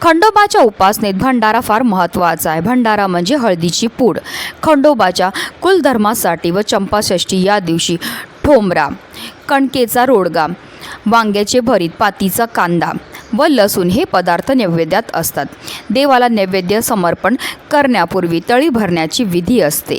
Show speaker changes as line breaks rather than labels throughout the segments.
खंडोबाच्या उपासनेत भंडारा फार महत्त्वाचा आहे. भंडारा म्हणजे हळदीची पूड. खंडोबाच्या कुलधर्मासाठी व चंपाषष्ठी या दिवशी ठोंबरा कणकेचा रोडगा वांग्याचे भरीत पातीचा कांदा व लसूण हे पदार्थ नैवेद्यात असतात. देवाला नैवेद्य समर्पण करण्यापूर्वी तळी भरण्याची विधी असते.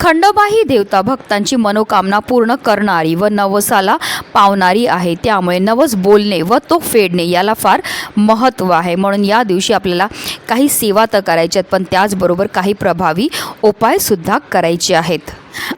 खंडोबा ही देवता भक्तांची मनोकामना पूर्ण करणारी व नवसाला पावणारी आहे. त्यामुळे नवस बोलणे व तो फेडणे याला फार महत्त्व आहे. म्हणून या दिवशी आपल्याला काही सेवा तर करायच्यात पण त्याचबरोबर काही प्रभावी उपायसुद्धा करायचे आहेत.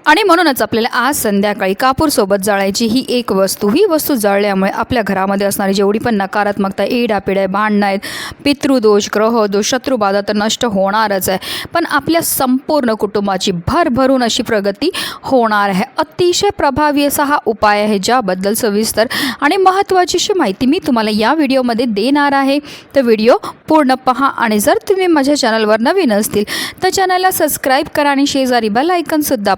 आणि म्हणूनच आपल्याला आज संध्याकाळी कापूरसोबत जाळायची ही एक वस्तू ही वस्तू जाळल्यामुळे आपल्या घरामध्ये असणारी जेवढी पण नकारात्मकता येडापिड्या भांडणं आहेत पितृदोष ग्रहदोष शत्रुबाधा तर नष्ट होणारच आहे. पण आपल्या संपूर्ण कुटुंबाची भरभरून अशी प्रगती होणार आहे. अतिशय प्रभावी असा हा उपाय आहे ज्याबद्दल सविस्तर आणि महत्त्वाची अशी माहिती मी तुम्हाला या व्हिडिओमध्ये देणार आहे. तर व्हिडिओ पूर्ण पहा आणि जर तुम्ही माझ्या चॅनलवर नवीन असतील तर चॅनलला सबस्क्राईब करा आणि शेजारी बेल आयकनसुद्धा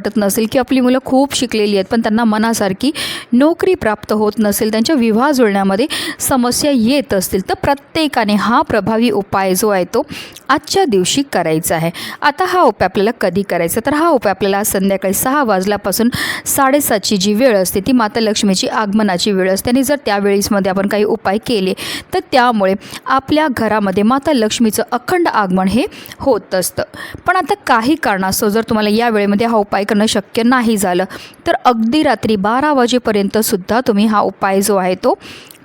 वाटत नसेल की आपली मुलं खूप शिकलेली आहेत पण त्यांना मनासारखी नोकरी प्राप्त होत नसेल त्यांच्या विवाह जुळण्यामध्ये समस्या येत असतील तर प्रत्येकाने हा प्रभावी उपाय जो आहे तो आजच्या दिवशी करायचा आहे. आता हा उपाय आपल्याला कधी करायचा? तर हा उपाय आपल्याला संध्याकाळी सहा वाजल्यापासून साडेसातची जी वेळ असते ती माता लक्ष्मीची आगमनाची वेळ असते. आणि जर त्यावेळीसमध्ये आपण काही उपाय केले तर त्यामुळे आपल्या घरामध्ये माता लक्ष्मीचं अखंड आगमन हे होत असतं. पण आता काही कारणास्तव जर तुम्हाला या वेळेमध्ये हा उपाय करणं शक्य नाही झालं तर अगदी रात्री बारा वाजेपर्यंतसुद्धा तुम्ही हा उपाय जो आहे तो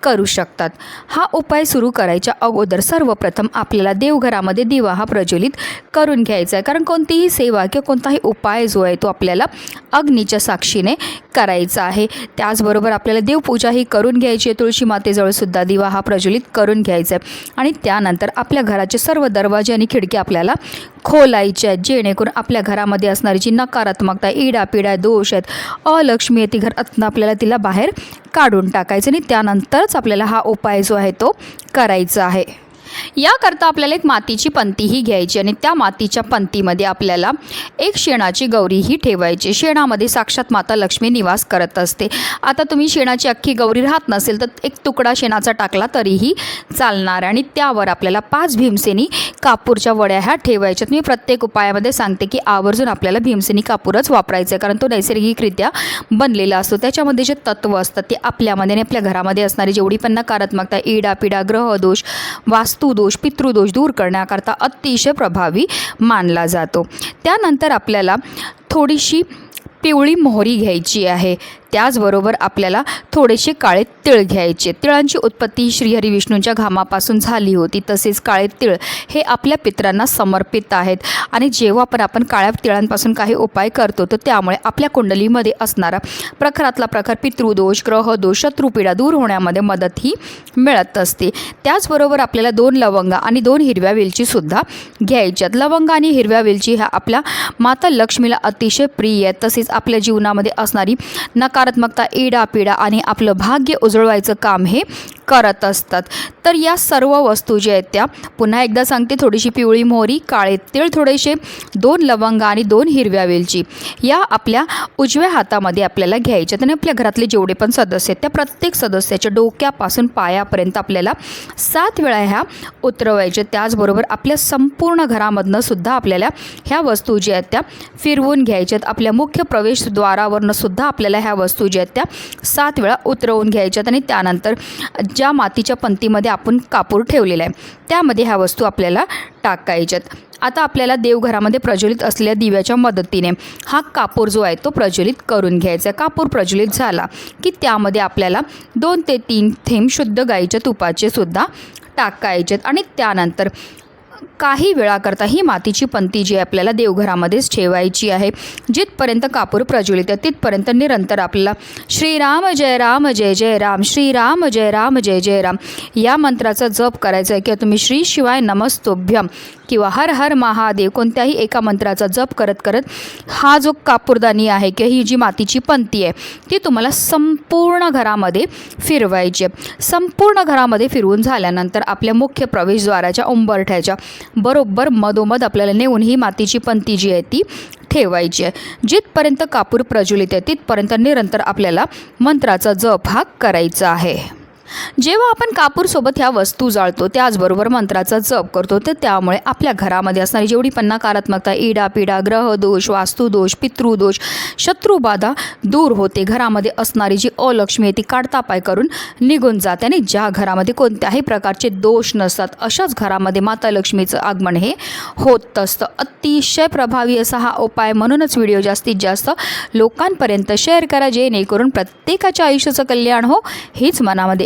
करू शकतात. हा उपाय सुरू करायच्या अगोदर सर्वप्रथम आपल्याला देवघरामध्ये दिवा हा प्रज्वलित करून घ्यायचा आहे. कारण कोणतीही सेवा किंवा कोणताही उपाय जो आहे तो आपल्याला अग्नीच्या साक्षीने करायचा आहे. त्याचबरोबर आपल्याला देवपूजाही करून घ्यायची आहे. तुळशी मातेजवळसुद्धा दिवा हा प्रज्वलित करून घ्यायचा आहे. आणि त्यानंतर आपल्या घराचे सर्व दरवाजे आणि खिडकी आपल्याला खोलायच्या आहेत. जेणेकरून आपल्या घरामध्ये असणारी जी नकारात्मकता इडापिडा दोष आहेत अलक्ष्मी आहे ती घर आपल्याला तिला बाहेर काढून टाकायचं आणि त्यानंतरच आपल्याला हा उपाय जो आहे तो करायचा आहे. याकरता आपल्याला एक मातीची पंतीही घ्यायची आणि त्या मातीच्या पंतीमध्ये आपल्याला एक शेणाची गौरीही ठेवायची. शेणामध्ये साक्षात माता लक्ष्मी निवास करत असते. आता तुम्ही शेणाची अख्खी गौरी राहत नसेल तर एक तुकडा शेणाचा टाकला तरीही चालणार आणि त्यावर आपल्याला पाच भीमसेनी कापूरच्या वड्या ह्या ठेवायच्यात. मी प्रत्येक उपायामध्ये सांगते की आवर्जून आपल्याला भीमसेनी कापूरच वापरायचं आहे कारण तो नैसर्गिकरित्या बनलेला असतो. त्याच्यामध्ये जे तत्व असतात ते आपल्यामध्ये आणि आपल्या घरामध्ये असणारी जेवढी पण नकारात्मकता इडा पिडा ग्रहदोष वास्तुदोष पितृदोष दूर करण्याकरता अतिशय प्रभावी मानला जातो. त्यानंतर आपल्याला थोडीशी पिवळी मोहरी घ्यायची आहे. त्याचबरोबर आपल्याला थोडेसे काळे तिळ घ्यायचे. तिळांची उत्पत्ती श्रीहरी विष्णूंच्या घामापासून झाली होती. तसेच काळे तिळ हे आपल्या पितरांना समर्पित आहेत. आणि जेव्हा पण आपण काळ्या तिळांपासून काही उपाय करतो तर त्यामुळे आपल्या कुंडलीमध्ये असणारा प्रखरातला प्रखर पितृदोष ग्रहदोष शत्रुपीडा दूर होण्यामध्ये मदत ही मिळत असते. त्याचबरोबर आपल्याला दोन लवंगा आणि दोन हिरव्या वेलचीसुद्धा घ्यायच्यात लवंग आणि हिरव्या वेलची ह्या आपल्या माता लक्ष्मीला अतिशय प्रिय आहेत. तसेच आपल्या जीवनामध्ये असणारी नकार इडा पिडा आणि आपलं भाग्य उजळवायचं काम हे करत असतात. तर या सर्व वस्तू ज्या आहेत त्या पुन्हा एकदा सांगते थोडीशी पिवळी मोहरी काळे तीळ थोडेसे दोन लवंग आणि दोन हिरव्या वेलची. या आपल्या उजव्या हातामध्ये आपल्याला घ्यायच्या आणि आपल्या घरातले जेवढे पण सदस्य आहेत त्या प्रत्येक सदस्याच्या डोक्यापासून पायापर्यंत आपल्याला सात वेळा ह्या उतरवायच्या त्याचबरोबर आपल्या संपूर्ण घरामधनं सुद्धा आपल्याला ह्या वस्तू ज्या आहेत त्या फिरवून घ्यायच्यात आपल्या मुख्य प्रवेशद्वारावरनं सुद्धा आपल्याला ह्या वस्तू ज्या आहेत त्या सात वेळा उतरवून घ्यायच्यात आणि त्यानंतर ज्या मातीच्या पंतीमध्ये आपण कापूर ठेवलेला आहे त्यामध्ये ह्या वस्तू आपल्याला टाकायच्यात. आता आपल्याला देवघरामध्ये प्रज्वलित असलेल्या दिव्याच्या मदतीने हा कापूर जो आहे तो प्रज्वलित करून घ्यायचा आहे. कापूर प्रज्वलित झाला की त्यामध्ये आपल्याला दोन ते तीन थेंब शुद्ध गाईच्या तुपाचे सुद्धा टाकायचेत आणि त्यानंतर काही वेळाकरता ही मातीची पंती जी आहे आपल्याला देवघरामध्येच ठेवायची आहे. जिथपर्यंत कापूर प्रज्वलित आहे तिथपर्यंत निरंतर आपल्याला श्रीराम जय राम जय जय राम श्रीराम जय राम जय जय राम या मंत्राचा जप करायचा आहे किंवा तुम्ही श्री शिवाय नमस्तोभ्यम किंवा हर हर महादेव कोणत्याही एका मंत्राचा जप करत करत हा जो कापूरदानी आहे किंवा ही जी मातीची पंती आहे ती तुम्हाला संपूर्ण घरामध्ये फिरवायची आहे. संपूर्ण घरामध्ये फिरवून झाल्यानंतर आपल्या मुख्य प्रवेशद्वाराच्या उंबरठ्याच्या बरोबर मधोमध आपल्याला नेऊन ही मातीची पंती जी आहे ती ठेवायची आहे. जिथपर्यंत कापूर प्रज्वलित आहे तिथपर्यंत निरंतर आपल्याला मंत्राचा जप हा करायचा आहे. जेव्हा आपण कापूरसोबत ह्या वस्तू जाळतो त्याचबरोबर मंत्राचा जप करतो तर त्यामुळे आपल्या घरामध्ये असणारी जेवढी पण नकारात्मकता इडा पिडा ग्रहदोष वास्तुदोष पितृदोष शत्रुबाधा दूर होते. घरामध्ये असणारी जी अलक्ष्मी आहे ती काढतापाय करून निघून जाते आणि ज्या घरामध्ये कोणत्याही प्रकारचे दोष नसतात अशाच घरामध्ये माता लक्ष्मीचं आगमन हे होत असतं. अतिशय प्रभावी असा हा उपाय म्हणूनच व्हिडिओ जास्तीत जास्त लोकांपर्यंत शेअर करा जेणेकरून प्रत्येकाच्या आयुष्याचं कल्याण हो हीच मनामध्ये